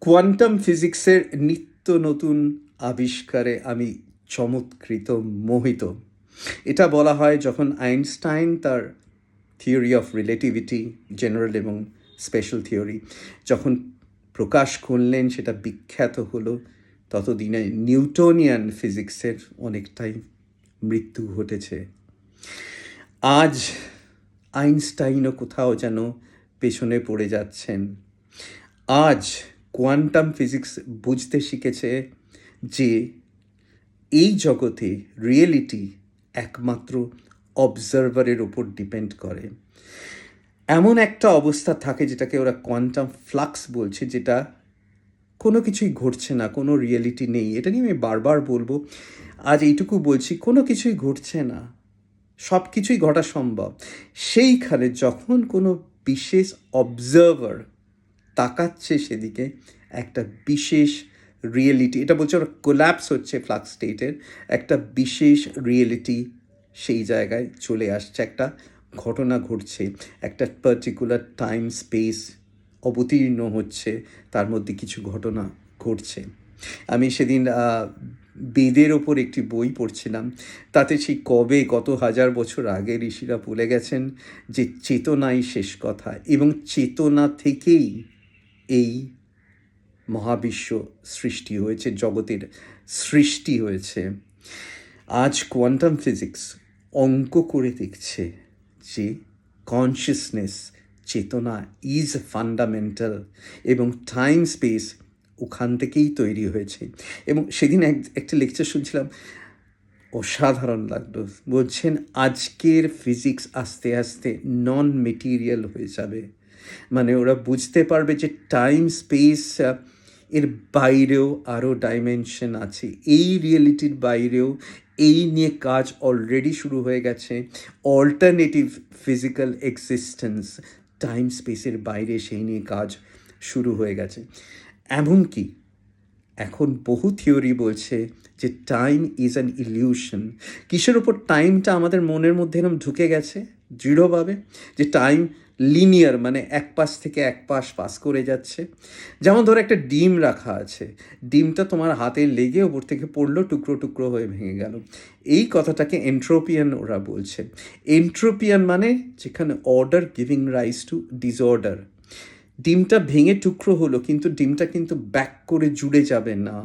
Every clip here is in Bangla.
কোয়ান্টাম ফিজিক্সের নিত্য নতুন আবিষ্কারে আমি চমৎকৃত মোহিত। এটা বলা হয় যখন আইনস্টাইন তার থিওরি অফ রিলেটিভিটি জেনারেল এবং স্পেশাল থিওরি যখন প্রকাশ করলেন, সেটা বিখ্যাত হলো, ততদিনে নিউটনিয়ান ফিজিক্সের অনেকটাই মৃত্যু ঘটেছে। আজ আইনস্টাইনও কোথাও যেন পেছনে পড়ে যাচ্ছেন। আজ কোয়ান্টাম ফিজিক্স বুঝতে শিখেছে যে এই জগতে রিয়েলিটি একমাত্র অবজারভারের ওপর ডিপেন্ড করে। এমন একটা অবস্থা থাকে যেটাকে ওরা কোয়ান্টাম ফ্লাক্স বলছে, যেটা কোনো কিছুই ঘটছে না, কোনো রিয়েলিটি নেই। এটা নিয়ে আমি বারবার বলব, আজ এইটুকু বলছি, কোনো কিছুই ঘটছে না, সব কিছুই ঘটা সম্ভব। সেইখানে যখন কোনো বিশেষ অবজার্ভার তাকাচ্ছে সেদিকে একটা বিশেষ রিয়েলিটি এটা বলছে ওরা কোল্যাপস হচ্ছে ফ্লাক্স স্টেটের একটা বিশেষ রিয়েলিটি সেই জায়গায় চলে আসছে, একটা ঘটনা ঘটছে, একটা পার্টিকুলার টাইম স্পেস অবতীর্ণ হচ্ছে, তার মধ্যে কিছু ঘটনা ঘটছে। আমি সেদিন বেদের ওপর একটি বই পড়ছিলাম, তাতে সেই কবে কত হাজার বছর আগে ঋষিরা বলে গেছেন যে, চেতনাই শেষ কথা এবং চেতনা থেকেই এই মহাবিশ্ব সৃষ্টি হয়েছে, জগতের সৃষ্টি হয়েছে। আজ কোয়ান্টাম ফিজিক্স অঙ্ক করে দেখছে যে কনসিয়াসনেস চেতনা ইজ ফান্ডামেন্টাল এবং টাইম স্পেস ওখান থেকেই তৈরি হয়েছে। এবং সেদিন এক, একটা লেকচার শুনছিলাম, অসাধারণ লাগল। বলছেন, আজকের ফিজিক্স আস্তে আস্তে নন মেটিরিয়াল হয়ে যাবে। মানে ওরা বুঝতে পারবে যে টাইম স্পেস এর বাইরেও আরও ডাইমেনশন আছে। এই রিয়েলিটির বাইরেও এই নিয়ে কাজ অলরেডি শুরু হয়ে গেছে। অল্টারনেটিভ ফিজিক্যাল এক্সিস্টেন্স টাইম স্পেসের বাইরে সেই নিয়ে কাজ শুরু হয়ে গেছে। এমনকি এখন বহু থিওরি বলছে যে টাইম ইজ অ্যান ইলিউশন কিসের ওপর টাইমটা আমাদের মনের মধ্যে এরকম ঢুকে গেছে? দৃঢ়ভাবে? যে টাইম লিনিয়ার মানে এক পাশ থেকে এক পাশ পাস করে যাচ্ছে। যেমন ধরো একটা ডিম রাখা আছে, ডিমটা তোমার হাতে লেগে ওপর থেকে পড়ল, টুকরো টুকরো হয়ে ভেঙে গেল। এই কথাটাকে এন্ট্রোপিয়ান ওরা বলছে। এন্ট্রোপিয়ান মানে যেখানে order giving rise to disorder ডিমটা ভেঙে টুকরো হলো, কিন্তু ডিমটা কিন্তু ব্যাক করে জুড়ে যাবে না।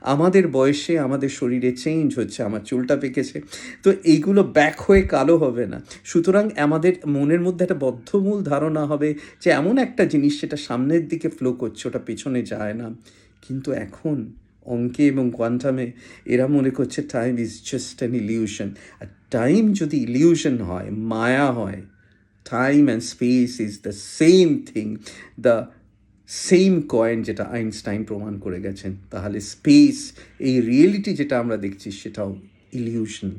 আমাদের বয়সে আমাদের শরীরে চেঞ্জ হচ্ছে, আমার চুলটা পেকেছে। তো এইগুলো ব্যাক হয়ে কালো হবে না। সুতরাং আমাদের মনের মধ্যে একটা বদ্ধমূল ধারণা হবে যে এমন একটা জিনিস সেটা সামনের দিকে ফ্লো করছে, ওটা পেছনে যায় না। কিন্তু এখন অঙ্কে এবং কোয়ান্টামে এরা মনে করছে time is just an illusion R time যদি ইলিউশন হয়, মায়া হয়, time and space is the same thing the same coin যেটা আইনস্টাইন প্রমাণ করে গেছেন। তাহলে স্পেস এই রিয়েলিটি যেটা আমরা দেখছি সেটাও ইলিউশন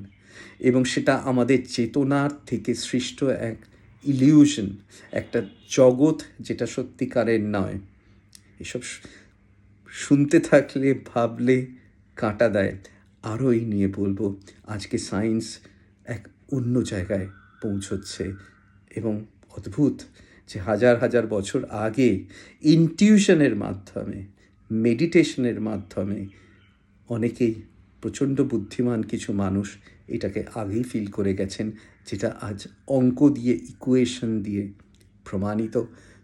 এবং সেটা আমাদের চেতনার থেকে সৃষ্ট এক ইলিউশন একটা জগৎ যেটা সত্যিকারের নয়। এসব শুনতে থাকলে, ভাবলে কাঁটা দেয়। আরও এই নিয়ে বলব, আজকে সায়েন্স এক অন্য জায়গায় পৌঁছচ্ছে। এবং অদ্ভুত যে হাজার হাজার বছর আগে ইনটিউশনের মাধ্যমে মেডিটেশনের মাধ্যমে অনেকেই প্রচণ্ড বুদ্ধিমান কিছু মানুষ এটাকে আগেই ফিল করে গেছেন, যেটা আজ অঙ্ক দিয়ে ইকুয়েশন দিয়ে প্রমাণিত।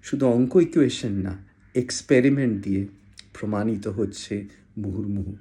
শুধু অঙ্ক ইকুয়েশন না এক্সপেরিমেন্ট দিয়ে প্রমাণিত হচ্ছে মুহুর্মুহু।